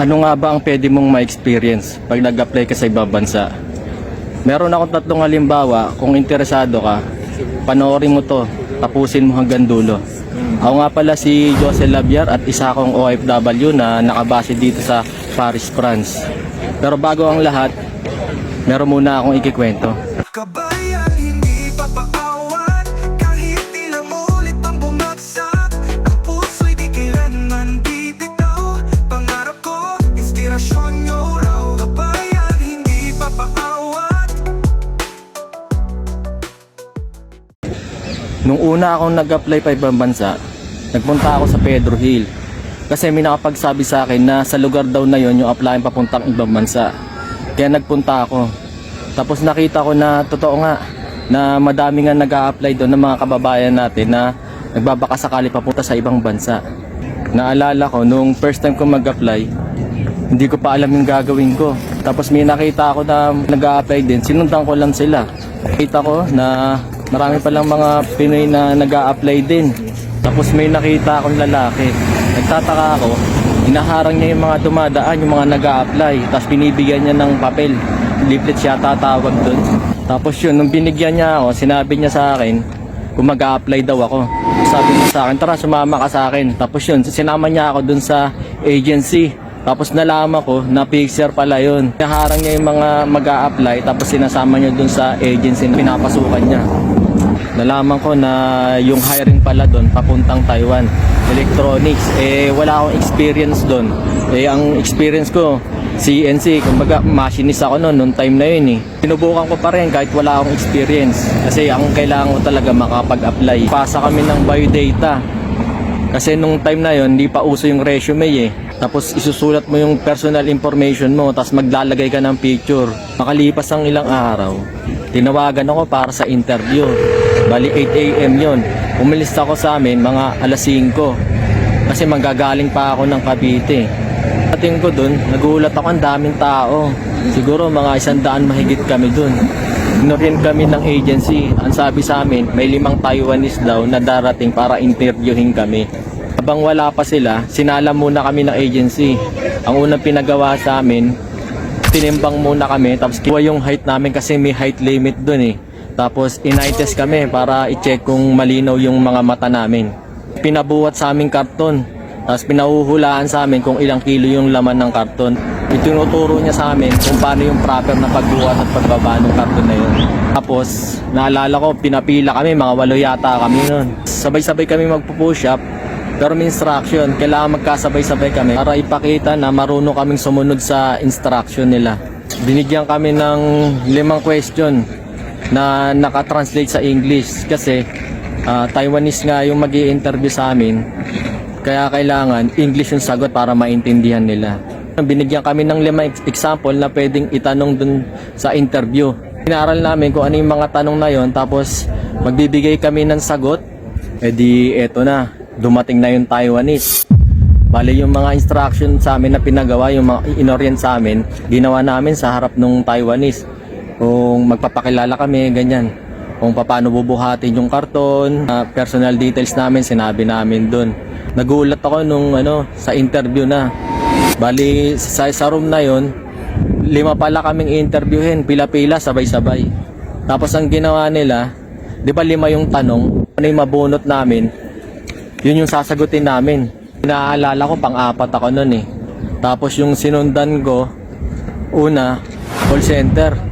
Ano nga ba ang pwede mong ma-experience pag nag-apply ka sa ibang bansa? Meron akong tatlong halimbawa, kung interesado ka, panoorin mo to, tapusin mo hanggang dulo. Ako nga pala si Jose Labiar at isa akong OFW na nakabase dito sa Paris, France. Pero bago ang lahat, meron muna akong ikikwento. Kabayan, Nung una akong nag-apply pa ibang bansa, nagpunta ako sa Pedro Hill. Kasi may nakapagsabi sa akin na sa lugar daw na yon yung applyin papuntang ibang bansa. Kaya nagpunta ako. Tapos nakita ko na totoo nga na madami nga nag apply doon ng mga kababayan natin na nagbabaka sakali papunta sa ibang bansa. Naalala ko nung first time ko mag-apply, hindi ko pa alam yung gagawin ko. Tapos may nakita ako na nag apply din, sinundan ko lang sila. Nakita ko na marami palang mga Pinoy na nag apply din. Tapos may nakita akong lalaki. Nagtataka ako, inaharang niya yung mga dumadaan, yung mga nag apply Tapos binibigyan niya ng papel. Leaflet siya tatawag doon. Tapos yun, nung binigyan niya ako, sinabi niya sa akin, kung mag apply daw ako. Sabi niya sa akin, tara sumama ka sa akin. Tapos yun, sinama niya ako dun sa agency. Tapos nalaman ko na fixer pala yun. Naharang niya yung mga mag apply tapos sinasama niya dun sa agency na pinapasukan niya. Nalaman ko na yung hiring pala doon papuntang Taiwan. Electronics, eh wala akong experience doon. Eh ang experience ko, CNC, kumbaga machinist ako noon, noong time na yun eh. Sinubukan ko pa rin kahit wala akong experience. Kasi ang kailangan ko talaga makapag-apply. Pasa kami ng biodata. Kasi nung time na yon hindi pa uso yung resume eh. Tapos isusulat mo yung personal information mo, tapos maglalagay ka ng picture. Makalipas ang ilang araw, tinawagan ako para sa interview. Bali 8 a.m. yon. Umalis ako sa amin mga alas 5. Kasi manggagaling pa ako ng Cavite. Ating ko dun, nagulat ako ang daming tao. Siguro mga isang daan mahigit kami dun. Inorient kami ng agency. Ang sabi sa amin, may limang Taiwanese daw na darating para interviewin kami. Habang wala pa sila, sinala muna kami ng agency. Ang unang pinagawa sa amin, tinimbang muna kami, tapos kiwa yung height namin kasi may height limit dun eh. Tapos inay test kami para i-check kung malinaw yung mga mata namin. Pinabuhat sa aming karton. Tapos pinahuhulaan sa amin kung ilang kilo yung laman ng karton. Itinuturo niya sa amin kung paano yung proper na pagbuhat at pagbaba ng karton na yun. Tapos, naalala ko, pinapila kami, mga walo yata kami nun. Sabay-sabay kami magpo-push up. Pero may instruction, kailangan magkasabay-sabay kami para ipakita na marunong kaming sumunod sa instruction nila. Binigyan kami ng limang question na nakatranslate sa English kasi ah, Taiwanese nga yung mag interview sa amin. Kaya kailangan English yung sagot para maintindihan nila. Binigyan kami ng limang ex- example na pwedeng itanong dun sa interview. Inaral namin kung ano yung mga tanong na yon tapos magbibigay kami ng sagot. E di eto na, dumating na yung Taiwanese. Bale yung mga instruction sa amin na pinagawa, yung mga inorient sa amin, ginawa namin sa harap ng Taiwanese. Kung magpapakilala kami, ganyan. Kung paano bubuhatin yung karton, ah, personal details namin, sinabi namin dun. Nagulat ako nung ano, sa interview na. Bali, sa, sa room na yon lima pala kaming interviewin, pila-pila, sabay-sabay. Tapos ang ginawa nila, di ba lima yung tanong, ano yung mabunot namin, yun yung sasagutin namin. Inaalala ko, pang-apat ako nun eh. Tapos yung sinundan ko, una, call center.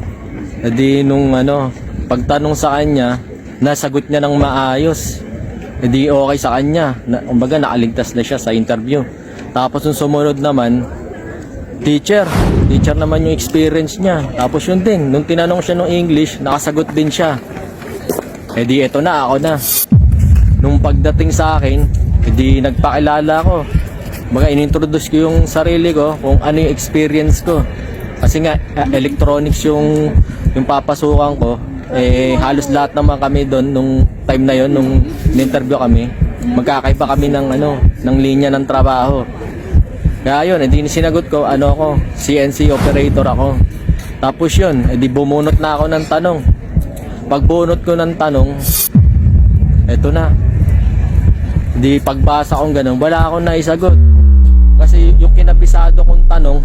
E di nung ano, pagtanong sa kanya, nasagot niya ng maayos. E di okay sa kanya. Na, kumbaga, nakaligtas na siya sa interview. Tapos yung sumunod naman, teacher. Teacher naman yung experience niya. Tapos yun din, nung tinanong siya ng English, nakasagot din siya. E di eto na, ako na. Nung pagdating sa akin, edi nagpakilala ko. Mga inintroduce ko yung sarili ko, kung ano yung experience ko. Kasi nga, eh, electronics yung, yung papasukan ko. Eh, halos lahat naman kami doon nung time na yon nung in-interview kami. Magkakaiba kami ng ano, ng linya ng trabaho. Kaya yun, edi sinagot ko, ano ako, CNC operator ako. Tapos yun, edi bumunot na ako ng tanong. Pagbunot ko ng tanong, eto na. Di pagbasa kong ganun, wala akong naisagot. Kasi yung kinabisado kong tanong,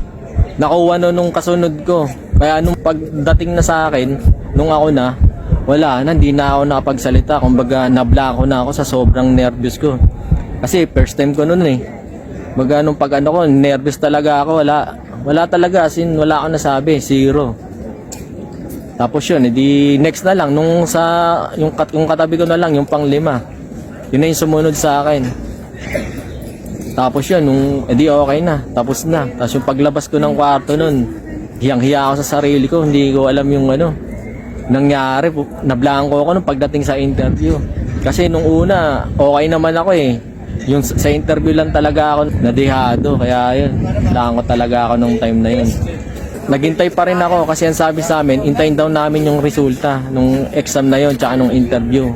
nakuha no nung kasunod ko. Kaya nung pagdating na sa akin, nung ako na, wala na, hindi na ako nakapagsalita. Kumbaga, nabla na ako sa sobrang nervous ko. Kasi first time ko noon eh. Baga nung pag ano ko, nervous talaga ako. Wala, wala talaga, as in, wala ako nasabi, zero. Tapos yun, edi next na lang, nung sa, yung, kat, yung katabi ko na lang, yung pang lima. Yun na yung sumunod sa akin. Tapos yun, nung, edi okay na, tapos na. Tapos yung paglabas ko ng kwarto nun, hiyang-hiya ako sa sarili ko, hindi ko alam yung ano, nangyari. pu- Nablangko ako nung pagdating sa interview. Kasi nung una, okay naman ako eh. Yung sa interview lang talaga ako nadihado, kaya yun, blanko talaga ako nung time na yun. Naghintay pa rin ako kasi ang sabi sa amin, hintayin daw namin yung resulta nung exam na yun tsaka nung interview.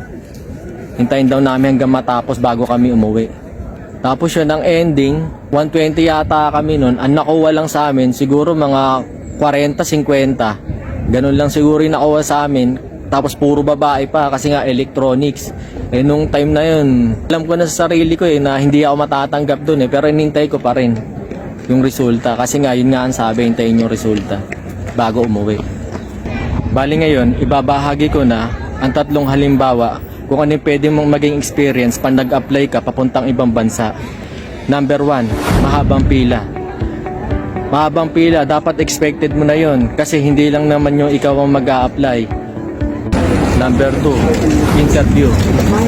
Hintayin daw namin hanggang matapos bago kami umuwi. Tapos yun, ang ending, 120 yata kami nun. Ang nakuha lang sa amin, siguro mga 40-50. Ganun lang siguro yung nakuha sa amin. Tapos puro babae pa kasi nga electronics. Eh nung time na yun, alam ko na sa sarili ko eh na hindi ako matatanggap dun eh. Pero inintay ko pa rin yung resulta. Kasi nga yun nga ang sabi, hintayin yung resulta bago umuwi. Bali ngayon, ibabahagi ko na ang tatlong halimbawa kung ano yung pwede mong maging experience pag nag-apply ka papuntang ibang bansa. Number one, mahabang pila. Mahabang pila, dapat expected mo na yon kasi hindi lang naman yung ikaw ang mag apply Number two, interview.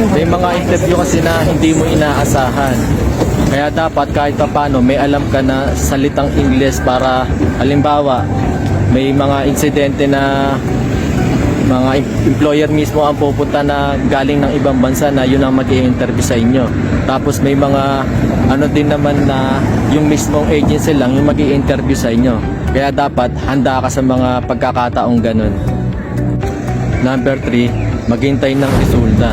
May mga interview kasi na hindi mo inaasahan. Kaya dapat kahit pa paano may alam ka na salitang Ingles para halimbawa may mga insidente na mga em- employer mismo ang pupunta na galing ng ibang bansa na yun ang mag interview sa inyo. Tapos may mga ano din naman na yung mismong agency lang yung mag interview sa inyo. Kaya dapat handa ka sa mga pagkakataong ganun. Number 3, maghintay ng resulta.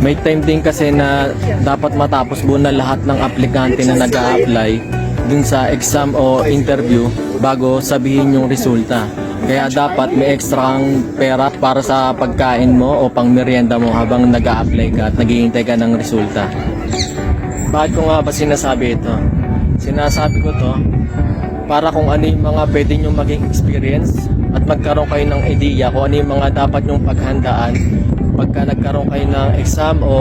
May time din kasi na dapat matapos muna lahat ng aplikante na nag apply dun sa exam o interview bago sabihin yung resulta. Kaya dapat may extra kang pera para sa pagkain mo o pang merienda mo habang nag apply ka at naghihintay ka ng resulta. Bakit ko nga ba sinasabi ito? Sinasabi ko to para kung ano yung mga pwede nyo maging experience at magkaroon kayo ng idea kung ano yung mga dapat nyong paghandaan pagka nagkaroon kayo ng exam o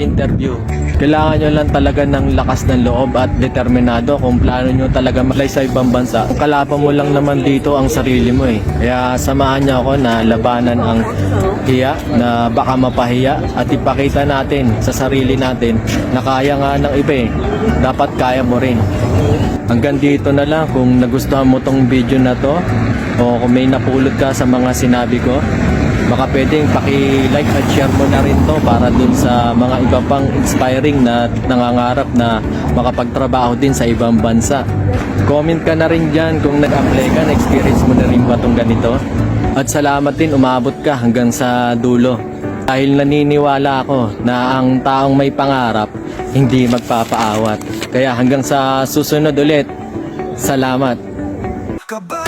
interview. Kailangan nyo lang talaga ng lakas ng loob at determinado kung plano nyo talaga maglay sa ibang bansa. Kalaban mo lang naman dito ang sarili mo eh. Kaya samahan nyo ako na labanan ang hiya na baka mapahiya at ipakita natin sa sarili natin na kaya nga ng iba eh. Dapat kaya mo rin. Hanggang dito na lang kung nagustuhan mo tong video na to o kung may napulot ka sa mga sinabi ko baka pwedeng paki-like at share mo na rin to para dun sa mga iba pang inspiring na nangangarap na makapagtrabaho din sa ibang bansa. Comment ka na rin dyan kung nag-apply ka, na-experience mo na rin ba tong ganito. At salamat din umabot ka hanggang sa dulo. Dahil naniniwala ako na ang taong may pangarap hindi magpapaawat. Kaya hanggang sa susunod ulit, salamat. Kaba